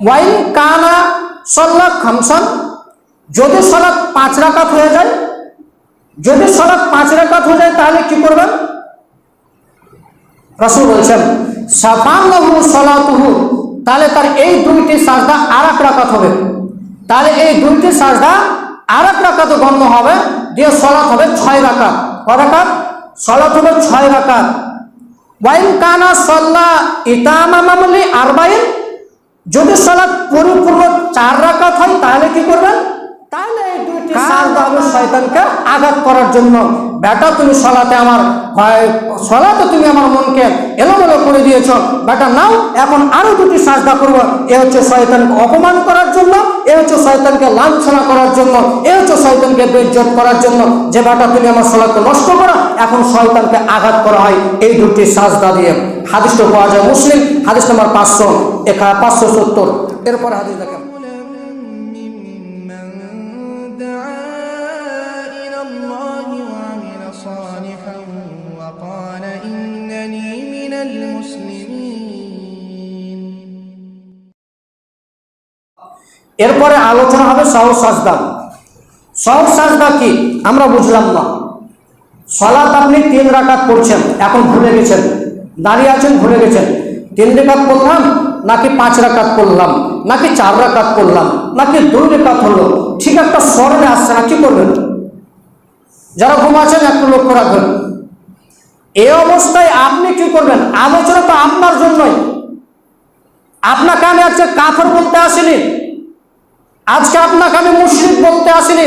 Wine কানা সল্লা খামসান, যদি সলাৎ পাঁচ রাকাত হয়ে যায়, যদি সলাৎ পাঁচ রাকাত হয়ে যায়, তাহলে কি করবেন? রসুল বলছেন সাফান্নহু সলাতুহু, তাহলে তার এই দুইটি সাজদা আর এক রাকাত হবে। তাহলে এই দুইটি সাজদা আর এক রাকাত গণ্য হবে, দিয়ে সলাৎ হবে ছয় রাকাত। ক রাকাত? সলাৎ হবে ছয় রাকাত। ওয়াইন কানা সল্লা ইতামামামলি আরবাইন যদি সলাৎ পরিপূর্ণ চার রাকাত হয় তাহলে কি করবেন? তাহলে এই দুইটি সাজদা হবে শয়তানকে আঘাত করার জন্য? বেটা তুমি সলাতে আমার সলাতে তুমি আমার মনকে এলোমেলো করে দিয়েছ। বেটা নাও এখন আরও দুটি সাজদা করব। এ হচ্ছে শয়তানকে অপমান করার জন্য এ হচ্ছে শয়তানকে লাঞ্ছনা করার জন্য এ হচ্ছে শয়তানকে বেজ্জত করার জন্য। যে বেটা তুমি আমার সলাকে নষ্ট করো এখন শয়তানকে আঘাত করা হয় এই দুটি সাজদা দিয়ে। হাদিসটা পাওয়া যায়, মুসলিম হাদিস নাম্বার পাঁচশো একা পাঁচশো সত্তর। এরপরে হাদিস দেখেন। এরপরে আলোচনা হবে সহ সাজদা। সহ সাজদা কি? আমরা বুঝলাম না। সলাত আপনি তিন রাকাত করছেন এখন ভুলে গেছেন। দাঁড়িয়ে আছেন ভুলে গেছেন। তিন রেখাত পড়লাম নাকি পাঁচ রাকাত পড়লাম নাকি চার রাকাত পড়লাম নাকি দুই রেখাত হলো। ঠিক একটা স্মরণে আসছে না, কি করবেন? যারা ঘুমাচ্ছেন একটু লক্ষ্য রাখবেন। এ অবস্থায় আপনি কি করবেন? আলোচনা তো আপনার জন্যই। আপনাকে আমি আজকে কাফর বলতে আসিনি। আজকে আপনাকে আমি মুশরিক বলতে আসিনি।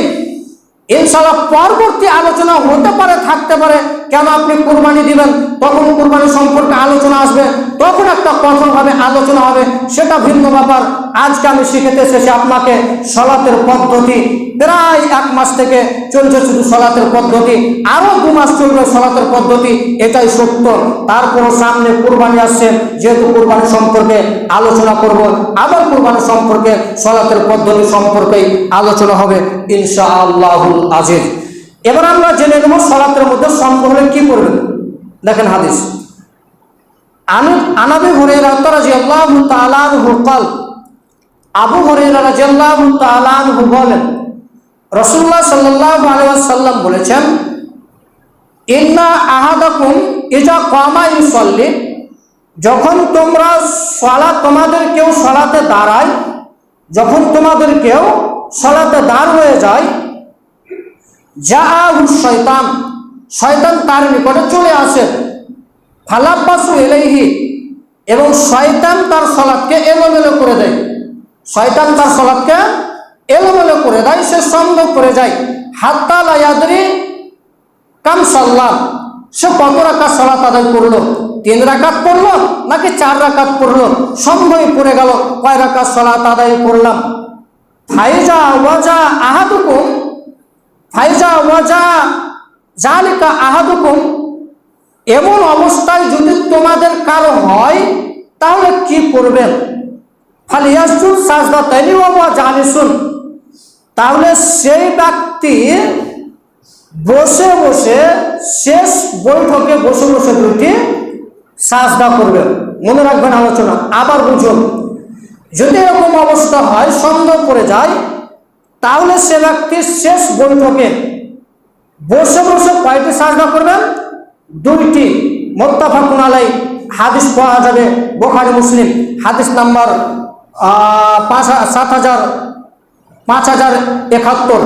ইনশাল্লাহ পরবর্তী আলোচনা হতে পারে, থাকতে পারে। কেন আপনি কোরবানি দিবেন? তখন কোরবানি সম্পর্কে আলোচনা আসবে, তখন একটা কঠোরভাবে আলোচনা হবে, সেটা ভিন্ন ব্যাপার। আজকে আমি শিখেতে এসেছি আপনাকে সলাতের পদ্ধতি। প্রায় এক মাস থেকে চলছে শুধু সলাতের পদ্ধতি। আরও দু মাস চলবে সলাতের পদ্ধতি, এটাই সত্য। তারপর সামনে কোরবানি আসছে, যেহেতু কোরবানি সম্পর্কে আলোচনা করব, আবার কোরবানি সম্পর্কে, সলাতের পদ্ধতি সম্পর্কেই আলোচনা হবে ইনশা আল্লাহুল আজিজ। এবার আমরা জেনে নেব সলাতের মধ্যে সম্পর্কে কি করবেন দেখেন হাদিস। আনু আনাবি হরে রাতারাজি আল্লাহ তালান হুকাল আবু হরেরা রাদিয়াল্লাহু তাআলা আনহু বলেন, রাসূলুল্লাহ সাল্লাল্লাহু আলাইহি ওয়াসাল্লাম বলেছেন, ইন্না আহাদাকুম ইজা কামা ইউসাল্লি যখন তোমরা সালাত, তোমাদের কেউ সালাতে দাঁড়ায়, যখন তোমাদের কেউ সালাতে দাঁড় হয়ে যায় যা শয়তান শয়তান তার নিকটে চলে আসে, ফালাব্বাসু এলেহি এবং শয়তান তার সলাদকে এলোমেলো করে দেয়। শয়তান তার সলাদকে এলোমেলো করে দেয়, সে সন্দেহ করে যায়। হাত্তা লায়াদরি কাম সাল্লাম। সে কত রাকাত সলাত আদায় করল? তিন রাকাত পড়ল নাকি চার রাকাত পড়ল? সন্দেহে পড়ে গেল, কয় রাকাত সলাত আদায় করলাম? ফাইজা ওয়াজা আহাদুকুম, ফাইজা ওয়াজা জালিকা আহাদুকুম। এমন অবস্থায় যদি তোমাদের কারও হয়, তাহলে কি করবেন? ফালিয়াসুন সাজদা তাইনি বাবা জানিসুন তাহলে সেই ব্যক্তি বসে বসে শেষ বৈঠকে বসে বসে দুটি সাজদা করবেন মনে রাখবেন আলোচনা, আবার বুঝুন। যদি এরকম অবস্থা হয়, সন্দেহ করে যায়, তাহলে সে ব্যক্তি শেষ বৈঠকে বসে বসে কয়টি সাজদা করবেন? দুইটি। মোত্তাফাকুন আলাই হাদিস পাওয়া যাবে, বোখারি, মুসলিম। হাদিস নাম্বার পাঁচ সাত হাজার, পাঁচ হাজার একাত্তর।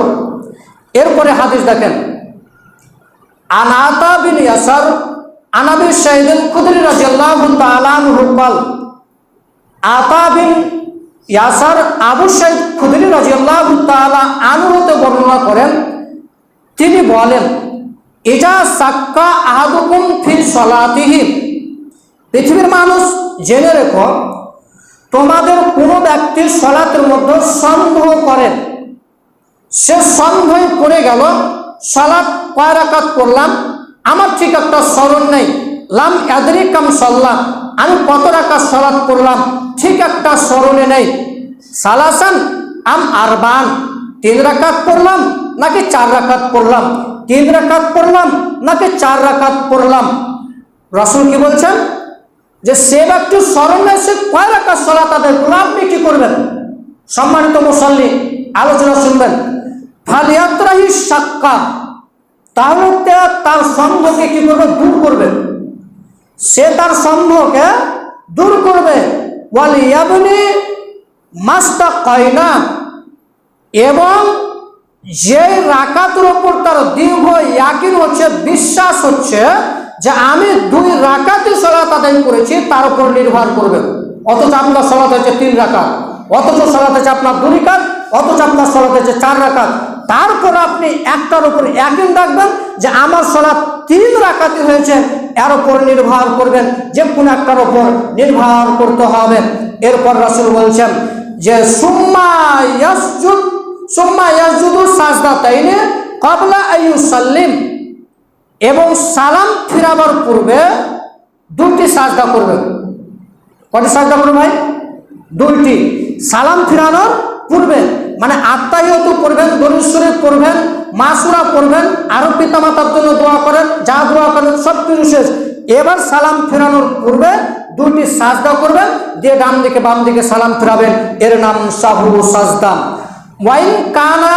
এরপরে হাদিস দেখেন, আনাতা বিন ইয়াসার আনাবি শাহিদুল কুদরি রাজিয়াল্লাহু তাআলা রুকাল আতা বিন ইয়াসার আবু শাহিদ খুদরি রাজিয়াল্লাহু তাআলা আনুরতে বর্ণনা করেন, তিনি বলেন, ইজা সাক্কা আহাদুকুম ফি সলাতিহি। পৃথিবীর মানুষ জেনে রেখো তোমাদের কোনো ব্যক্তির সলাতের মধ্যে সন্দেহ করেন সে সন্দেহে পড়ে গেল, সালাত কয় রাকাত করলাম আমার ঠিক একটা স্মরণ নেই। লাম এদরি কাম সল্লাম আমি কত রাকাত সলাৎ করলাম ঠিক একটা স্মরণে নেই। সালাসান, আম আরবান, তিন রাকাত করলাম নাকি চার রাকাত করলাম তিন রাকাত পড়লাম নাকি চার রাকাত করলাম রসুল কি বলছেন? যে সে ব্যক্তি স্মরণে এসে কয় রাখা সলা তাদের করল, আপনি কি করবেন? সম্মানিত মুসল্লি, আলোচনা শুনবেন। ফালিয়াত্রাহি সাক্কা তাহলে তার সন্দেহকে কি করবে? দূর করবে। সে তার সন্দেহকে দূর করবে। ওয়ালিয়াবনি মাস্তা কয়না এবং যে রাকাতের উপর তার দীর্ঘ ইয়াকিন হচ্ছে, বিশ্বাস হচ্ছে যে আমি দুই রাকাতে সলাত আদায় করেছি, তার উপর নির্ভর করবে। অথচ আপনার সলাত হচ্ছে তিন রাকাত, অথচ সলাত হচ্ছে আপনার দুই রাকাত, অথচ আপনার সলাত হচ্ছে চার রাকাত। তারপর আপনি একটার উপর একদিন রাখবেন যে আমার সলাৎ তিন রাকাতে হয়েছে, এর উপর নির্ভর করবেন যে কোনো একটার উপর নির্ভর করতে হবে। এরপর রাসূল বলছেন যে, সুম্মা সুম্মা ইয়াসজুদু সাজদাতাইনে ক্বাবলা আইয়ুসাল্লিম এবং সালাম ফিরাবার পূর্বে দুটি সাজদা করবে কটি সাজদা করবে ভাই? দুইটি। সালাম ফিরানোর পূর্বে মানে আত্মাহিয়ত পড়বেন দরুশ্বরে পড়বেন, মাসুরা পড়বেন, আরও পিতামাতার জন্য দোয়া করেন, যা দোয়া করেন সব কিছু শেষ। এবার সালাম ফেরানোর পূর্বে দুটি সাজদা করবেন, দিয়ে ডান দিকে, বাম দিকে সালাম ফেরাবেন। এর নাম সাহু সাজদা। ওয়াইন কানা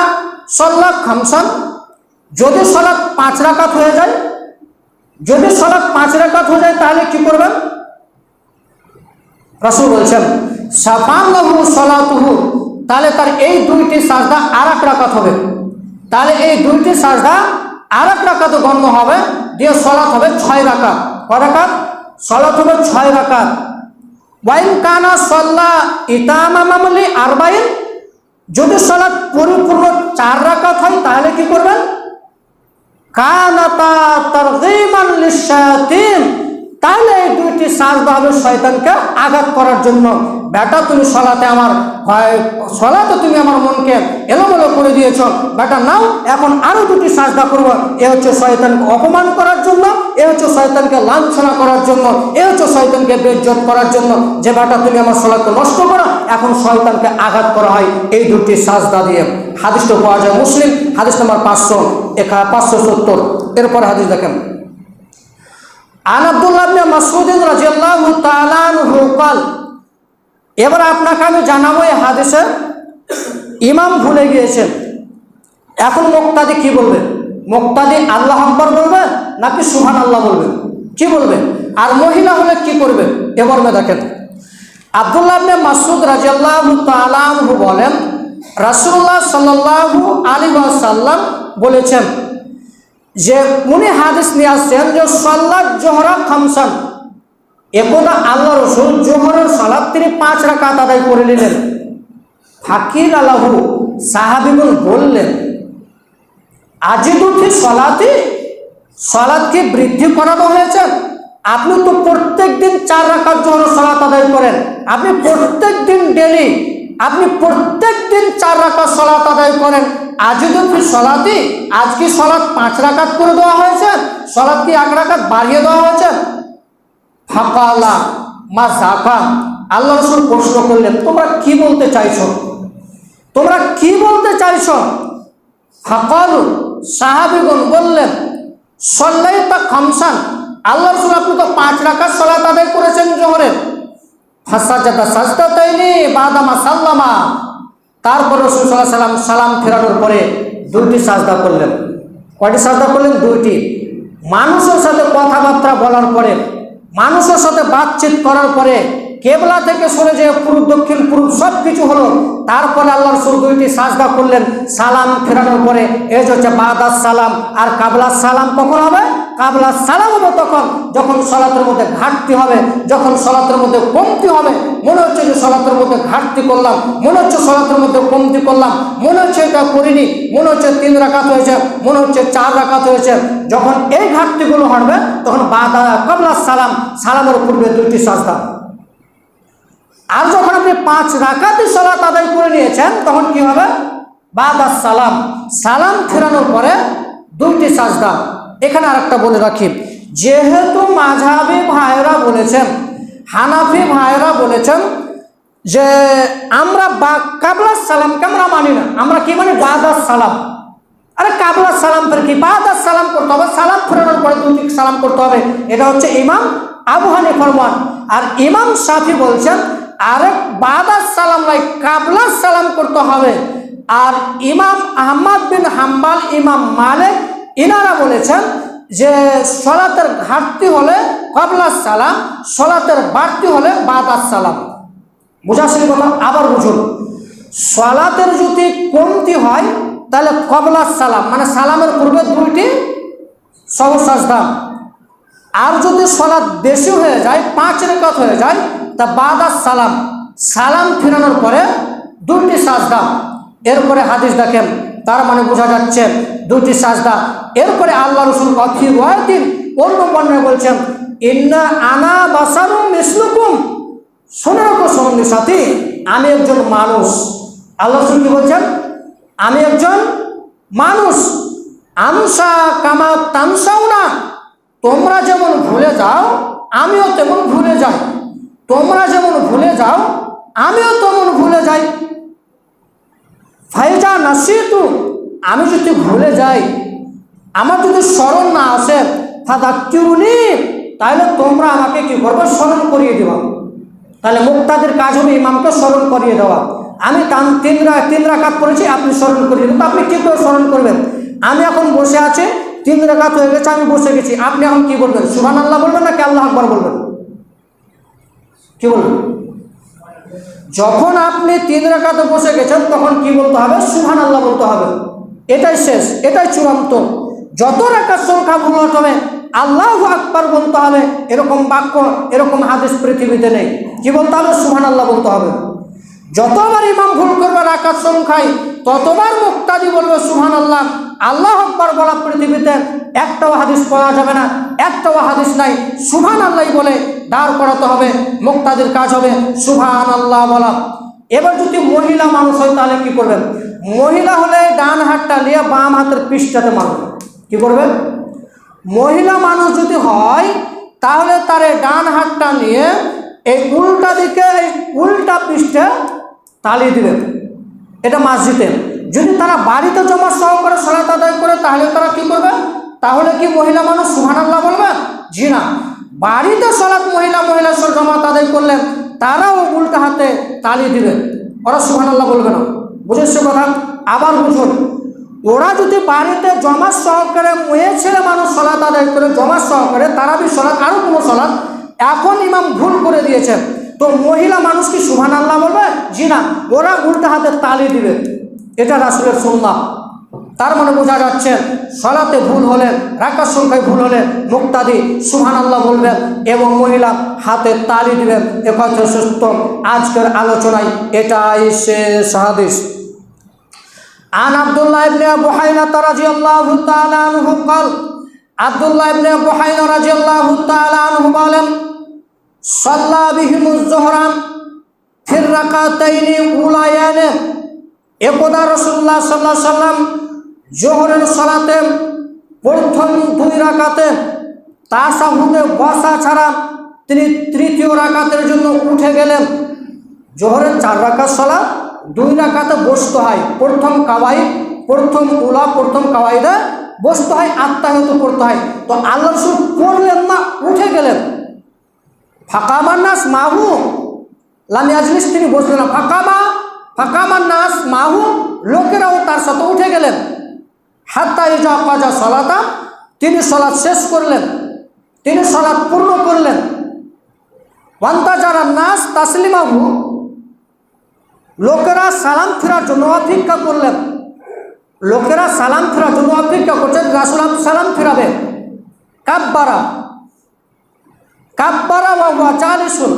সল্লা খামসান যদি সলাৎ পাঁচ রাকাত হয়ে যায়, যদি সলাৎ পাঁচ রাকাত হয়ে যায়, তাহলে কি করবেন? রসুল বলছেন সাফান্নাহু সলাতুহু তাহলে তার এই দুইটি সাজদা আর এক রাকাত হবে। তাহলে এই দুইটি সাজদা আর এক রাকাত গণ্য হবে, দিয়ে সলাত হবে ছয় রাকাত। কয় রাকাত? সলাত হবে ছয় রাকাত। ওয়াইন কানা সল্লা ইতামামামলি আরবাইন, যদি সলাৎ পরিপূর্ণ চার রাকাত হয়, তাহলে কি করবেন? কানাতা তারগীমান লিশায়াতিন তাহলে এই দুইটি সাজদা হবে শয়তানকে আঘাত করার জন্য, বেটা, তুমি সলাতে আমার হয় সলাতে তুমি আমার মনকে এলোমেলো করে দিয়েছ। বেটা, নাও, এখন আরও দুটি সাজদা করব। এ হচ্ছে শয়তানকে অপমান করার জন্য, এ হচ্ছে শয়তানকে লাঞ্ছনা করার জন্য, এ হচ্ছে শয়তানকে বেজ্জত করার জন্য, যে, বেটা, তুমি আমার সলাতে নষ্ট করো। এখন শয়তানকে আঘাত করা হয় এই দুটি সাজদা দিয়ে। হাদিসটা পাওয়া যায় মুসলিম, হাদিস নাম্বার পাঁচশো একা পাঁচশো সত্তর। এরপর হাদিস দেখেন। আন আবদুল্লাহ মাসুদিন রাজিয়াল্লাহ তালান এবার আপনাকে আমি জানাব এই হাদিসে, ইমাম ভুলে গিয়েছেন। এখন মোক্তাদি কি বলবে? মোক্তাদি আল্লাহ আকবর বলবেন নাকি সুহান আল্লাহ বলবেন কি বলবেন আর মহিলা হলে কি করবে? এবার মর্মে দেখেন। আবদুল্লাহ আবনে মাসুদ রাজিয়াল্লাহ তালাহু বলেন রাসুল্লাহ সাল্লাহু আলী সাল্লাম বলেছেন যে, উনি হাদিস নিয়ে আসছেন যে, সাল্লাত জোহরা খামসান। একদা আল্লাহ রসুল জোহরের সালাদ তিনি পাঁচ রাকাত আদায় করে নিলেন। ফাকির আলাহু সাহাবিগুল বললেন আজিদুফি সলাতে? সলাদকে বৃদ্ধি করানো হয়েছে? আপনি তো প্রত্যেক দিন চার রাকাত জোহর সলাত আদায় করেন। আপনি প্রত্যেক দিন ডেলি আপনি প্রত্যেক দিন চার রাকাত সলাত আদায় করেন। আজও আজিদুফি সলাতে আজকে সলাৎ পাঁচ রাকাত করে দেওয়া হয়েছে? সলাৎ কি এক রাকাত বাড়িয়ে দেওয়া হয়েছে? ফাঁকালা মা জাকা আল্লাহ রসুল প্রশ্ন করলেন, তোমরা কি বলতে চাইছো? তোমরা কি বলতে চাইছো? ফাঁকালু সাহাবিগুন বললেন সল্লাই তা খামসান। আল্লাহ রসুল, আপনি তো পাঁচ রাখার সলাত আদায় করেছেন জোহরের। ফাঁসাজাদা সাজদা তাইনি বাদামা সাল্লামা। তারপর রসুল সাল্লাহ সাল্লাম সালাম ফেরানোর পরে দুইটি সাজদা করলেন। কয়টি সাজদা করলেন? দুইটি। মানুষের সাথে কথাবার্তা বলার পরে, মানুষের সাথে বাতচিত করার পরে কেবলা থেকে সরে যে পূর্ব দক্ষিণ পূর্ব সব কিছু হলো। তারপরে আল্লাহ রসুল দুইটি সাজদা করলেন, সালাম ফেরানোর পরে। যে হচ্ছে বাদাস সালাম আর কাবলা সালাম কখন হবে? কাবলা সালাম হবে তখন, যখন সলাতের মধ্যে ঘাটতি হবে, যখন সলাতের মধ্যে কমতি হবে। মনে হচ্ছে যে সলাতের মধ্যে ঘাটতি করলাম, মনে হচ্ছে সলাতের মধ্যে কমতি করলাম, মনে হচ্ছে এটা করিনি, মনে হচ্ছে তিন রাকাত হয়েছে, মনে হচ্ছে চার রাকাত হয়েছে। যখন এই ঘাটতিগুলো হাঁটবে তখন বাদা কাবলা সালাম, সালামের পূর্বে দুইটি সাজদা। আর যখন আপনি পাঁচ রাকাতি সালাত আদায় করে নিয়েছেন, তখন কি হবে? বাদা সালাম। সালাম ফেরানোর পরে দুইটি সাজদা। এখানে আরেকটা বলে রাখি। যেহেতু মাঝাবি ভাইরা বলেছেন, হানাফি ভাইরা বলেছেন যে আমরা বা কাবলা সালামকে আমরা মানি না। আমরা কি মানি? বাদাস সালাম। আরে কাবলা সালাম ফের কি? বাদাস সালাম করতে হবে। সালাম ফেরানোর পরে দুটি সালাম করতে হবে। এটা হচ্ছে ইমাম আবু হানিফার মত। আর ইমাম সাফি বলছেন আরেক বাদার সালাম নাই কাবলার সালাম করতে হবে। আর ইমাম আহমদ বিন হাম্বাল, ইমাম মালিক, ইনারা বলেছেন যে সলাতের ঘাটতি হলে কবলার সালাম, সলাতের বাড়তি হলে বাদার সালাম। বুঝাচ্ছেন কথা, আবার বুঝুন। সলাতের যদি কমতি হয়, তাহলে কবলার সালাম মানে সালামের পূর্বে দুইটি সহসাজদাম আর যদি সলাৎ বেশি হয়ে যায়, পাঁচ রেখাত হয়ে যায় তা বাদার সালাম। সালাম ফেরানোর পরে দুটি সাজদা। এরপরে হাদিস দেখেন, তার মানে বোঝা যাচ্ছে দুটি সাজদা। এরপরে আল্লাহ রসুল অফি ওয়াদিন অন্য বর্ণায় বলছেন, ইন্না আনা বাসারুম মিসলুকুম। শুনে রাখো সঙ্গী সাথী, আমি একজন মানুষ। আল্লাহ রসুল কি বলছেন? আমি একজন মানুষ। আনসা কামা তানসাও না তোমরা যেমন ভুলে যাও, আমিও তেমন ভুলে যাই। তোমরা যেমন ভুলে যাও, আমিও তেমন ভুলে যাই। ফাইজা নাসিতু, আমি যদি ভুলে যাই, আমার যদি স্মরণ না আসে, ফাদাক্কিরুনি, তাহলে তোমরা আমাকে কি করবে? স্মরণ করিয়ে দেওয়া তাহলে মুক্তাদের কাজ হবে ইমামকে স্মরণ করিয়ে দেওয়া। আমি তান তিন তিন রাকাত করেছি আপনি স্মরণ করিয়ে দেবেন। আপনি কী করে স্মরণ করবেন? আমি এখন বসে আছি, তিন রাকাত হয়ে গেছে, আমি বসে গেছি। আপনি এখন কি বলবেন? সুহান আল্লাহ বলবেন নাকি আল্লাহ আকবর বলবেন? কি বলবেন যখন আপনি তিন রেখাতে বসে গেছেন, তখন কি বলতে হবে? সুহান আল্লাহ বলতে হবে। এটাই শেষ, এটাই চূড়ান্ত। যত রেখার সংখ্যা ভুল হবে আল্লাহ আকবার বলতে হবে। এরকম বাক্য, এরকম হাদিস পৃথিবীতে নেই। কি বলতে হবে? সুহান আল্লাহ বলতে হবে। যতবার ইমাম ভুল করবে রাখার সংখ্যায়, ততবার মুক্তাদি বলবে সুহান আল্লাহ আল্লাহ আকবার বলা পৃথিবীতে একটাও হাদিস পাওয়া যাবে না, একটাও হাদিস নাই। সুভান আল্লাহ বলে দাঁড় করাতে হবে, মুক্তাদির কাজ হবে। সুহান আল্লাহ বলা। এবার যদি মহিলা মানুষ হয় তাহলে কি করবেন? মহিলা হলে ডান হাতটা নিয়ে বাম হাতের পৃষ্ঠাতে মারবে কি করবেন? মহিলা মানুষ যদি হয়, তাহলে তার ডান হাতটা নিয়ে এই উল্টা দিকে, এই উল্টা পৃষ্ঠে তালি দিবেন। এটা মসজিদে যদি তারা বাড়িতে জমা সহকারে সলাত আদায় করে, তাহলে তারা কি করবে? তাহলে কি মহিলা মানুষ সুহানাল্লাহ বলবে? জি না। বাড়িতে সলাৎ মহিলা মহিলা সব জমাত আদায় করলেন তারাও উল্টা হাতে তালি দিবে। ওরা সুহানাল্লাহ বলবে না। বুঝেছে কথা? আবার বুঝুন, ওরা যদি বাড়িতে জমা সহকারে মেয়ে ছেলে মানুষ সলাত আদায় করে, জমা সহকারে, তারা বি সলাৎ আরও কোনো সলাৎ এখন ইমাম ভুল করে দিয়েছেন তো মহিলা মানুষ কি সুহান আল্লাহ বলবে? জি না। ওরা উল্টা হাতে তালি দিবে। এটা রাসুলের সুন্নাহ তার মানে বোঝা যাচ্ছে সলাতে ভুল হলে রাকার সংখ্যায় ভুল হলে মুক্তাদি সুহান আল্লাহ বলবেন এবং মহিলা হাতে তালি দিবেন এ কথা সুস্থ আজকের আলোচনায় এটাই শেষ হাদিস عن عبد الله بن بحينة رضي الله تعالى عنه قال عبد الله بن بحينة رضي الله تعالى عنه বলেন صلى بهم الظهر في الركعتين أوليان একদা রসুল্লাহ সাল্লাহ সাল্লাম জোহরের সালাতে প্রথম দুই রাকাতে তাসাহুদে বসা ছাড়া তিনি তৃতীয় রাকাতের জন্য উঠে গেলেন। জোহরের চার রাকাত সলা দুই রাকাতে বসতে হয়। প্রথম কাওয়াই প্রথম উলা, প্রথম কাওয়াইদে বসতে হয়, আত্মাহত করতে হয়। তো আল্লাহ রসুল পড়লেন না, উঠে গেলেন। ফাঁকামার নাস মাহু লামি আজলিস তিনি বসলেন না। ফাঁকামা ফাঁকামার নাস মাহু লোকেরাও তার সাথে উঠে গেলেন। হাত্তা ইজা কাজা সলাতা তিনি সলাৎ শেষ করলেন, তিনি সলাৎ পূর্ণ করলেন। ওয়ান্তা যারা নাস তাসলিমাহু, লোকেরা সালাম ফেরার জন্য অপেক্ষা করলেন। লোকেরা সালাম ফেরার জন্য অপেক্ষা করছেন, রাসুল সালাম ফেরাবে। কাব্বারা কাব্বারা বা চালিশুন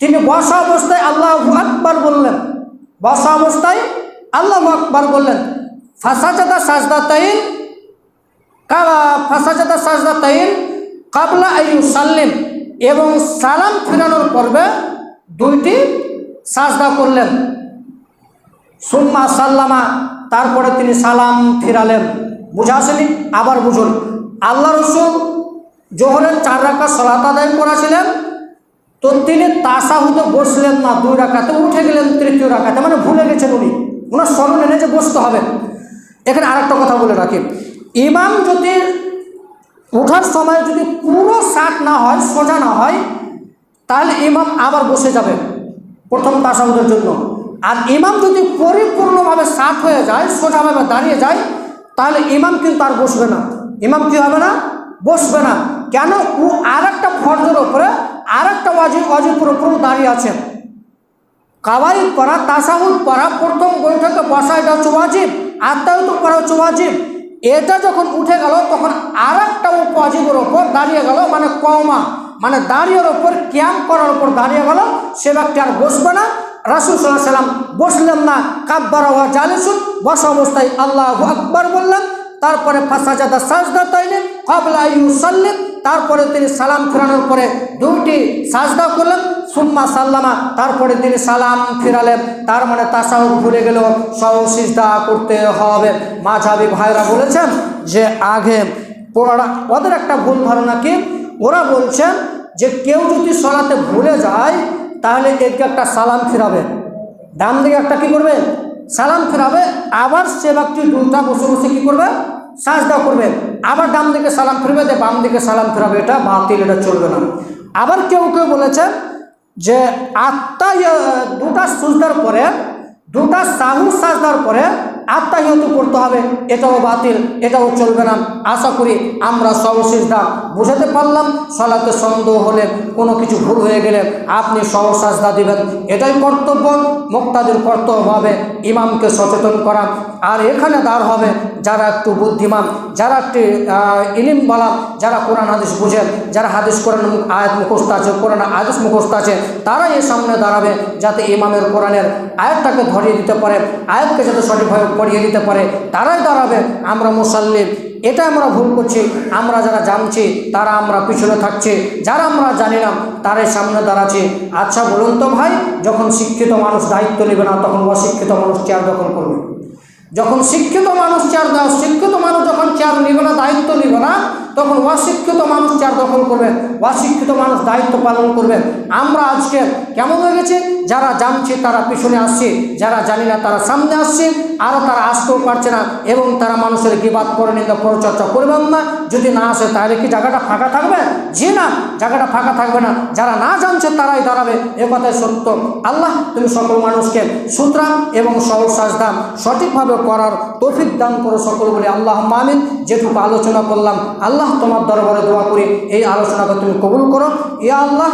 তিনি বসা অবস্থায় আল্লাহ আকবার বললেন। বসা অবস্থায় আল্লাহ আকবার বললেন ফাঁসা ফাঁসাজাদা সাজদা তাইন ফাঁসাজাদা সাজদা তাইন কাবলা আয়ু সাল্লিম এবং সালাম ফেরানোর পর্বে দুইটি সাজদা করলেন। সুম্মা সাল্লামা, তারপরে তিনি সালাম ফিরালেন। বুঝা আসেনি? আবার বুঝুন। আল্লাহ রসুল জোহরের চার রাখা সলাত আদায় করেছিলেন। তো তিনি তাসাহুদে বসলেন না দুই রাখাতে উঠে গেলেন তৃতীয় রাখাতে মানে ভুলে গেছেন উনি। ওনার স্মরণ এনে যে বসতে হবে। এখানে আরেকটা কথা বলে রাখি। ইমাম যদি ওঠার সময় যদি পুরো শাক না হয়, সোজা না হয়, তাহলে ইমাম আবার বসে যাবে প্রথম তাসাউদের জন্য। আর ইমাম যদি পরিপূর্ণভাবে সাত হয়ে যায়, সোজাভাবে দাঁড়িয়ে যায়, তাহলে ইমাম কিন্তু আর বসবে না। ইমাম কি হবে না? বসবে না। কেন? ও আর একটা ফর্জের ওপরে আর একটা অজিব অজিবের উপর দাঁড়িয়ে আছেন। কাবাই করা তাসাহুদ পড়া, প্রথম বৈঠকে বসা, এটা হচ্ছে ওয়াজিব আত্মায়ত করা হচ্ছে ওয়াজিব। এটা যখন উঠে গেল, তখন আর একটা ওয়াজিবের ওপর দাঁড়িয়ে গেল মানে কমা মানে দাঁড়িয়ের ওপর ক্যাম্প করার ওপর দাঁড়িয়ে গেল, সে ব্যক্তি আর বসবে না। রাসুল সাল্লাহ সাল্লাম বসলেন না কাব্বার হওয়া জালিসুন, বসা অবস্থায় আল্লাহ আকবর বললেন, তারপরে ফাঁসাজাদা সাজদা তাইলেন কবলা ইউসাল্লিম তারপরে তিনি সালাম ফেরানোর পরে দুইটি সাজদা করলেন, সুম্মা সাল্লামা, তারপরে তিনি সালাম ফিরালেন। তার মানে তাসাউ ভুলে গেল সহ সিজদা করতে হবে। মাঝাবি ভাইরা বলেছেন যে আগে ওরা, ওদের একটা ভুল ধারণা কি? ওরা বলছেন যে কেউ যদি সলাতে ভুলে যায়, তাহলে এদিকে একটা সালাম ফিরাবে। ডান দিকে একটা কি করবে? সালাম ফেরাবে। আবার সে ব্যক্তি দুটা বসে বসে কি করবে? সাজদা করবে, আবার ডান দিকে সালাম ফিরবে, যে বাম দিকে সালাম ফিরাবে, এটা বাতিল, এটা চলবে না। আবার কেউ কেউ বলেছে যে আত্মা দুটা সুজদার পরে, দুটা সাহু সাজদার পরে আত্মা ইহতু করতে হবে, এটাও বাতিল, এটাও চলবে না। আশা করি আমরা সহসিজদা বুঝাতে পারলাম, সলাতে সন্দেহ হলে কোনো কিছু ভুল হয়ে গেলে আপনি সহসাজদা দিবেন। এটাই কর্তব্য, মুক্তাদের কর্তব্য হবে ইমামকে সচেতন করা। আর এখানে দাঁড় হবে যারা একটু বুদ্ধিমান, যারা একটি ইলিম বলা, যারা কোরআন হাদিস বুঝেন যারা হাদিস কোরআন আয়াত মুখস্থ আছে, কোরআন হাদিস মুখস্থ আছে, তারাই এর সামনে দাঁড়াবে যাতে ইমামের কোরআনের আয়াতটাকে ধরিয়ে দিতে পারে। আয়াতকে যাতে সঠিকভাবে পড়িয়ে দিতে পারে, তারাই দাঁড়াবে, আমরা মুসাল্লিম। এটা আমরা ভুল করছি, আমরা যারা জানছি, তারা আমরা পিছনে থাকছে, যারা আমরা জানি না, তারাই সামনে দাঁড়াচ্ছে। আচ্ছা বলুন তো ভাই, যখন শিক্ষিত মানুষ দায়িত্ব নেবে না, তখন অশিক্ষিত মানুষ চেয়ার দখল করবে। যখন শিক্ষিত মানুষ চেয়ার দেওয়া শিক্ষিত মানুষ যখন চেয়ার নিবে না, দায়িত্ব নেবে না তখন অশিক্ষিত মানুষ যার দখল করবে, অশিক্ষিত মানুষ দায়িত্ব পালন করবে। আমরা আজকে কেমন হয়ে গেছে? যারা জানছে তারা পিছনে আসছে, যারা জানি না তারা সামনে আসছে আরও তারা আসতেও পারছে না এবং তারা মানুষের গিবাদ করে নিন্দা পরিচর্চা করবেন না। যদি না আসে, তাহলে কি জায়গাটা ফাঁকা থাকবে? যে না, জায়গাটা ফাঁকা থাকবে না। যারা না জানছে, তারাই দাঁড়াবে। এ কথাই সত্য। আল্লাহ, তুমি সকল মানুষকে সুতরাং এবং সহজ সাজদাম সঠিকভাবে করার তৌফিক দান করো সকল বলে আল্লাহ মামিন যেটুকু আলোচনা করলাম, আল্লাহ তোমার দরবারে দোয়া করি এই আলোচনাকে তুমি কবুল করো। এ আল্লাহ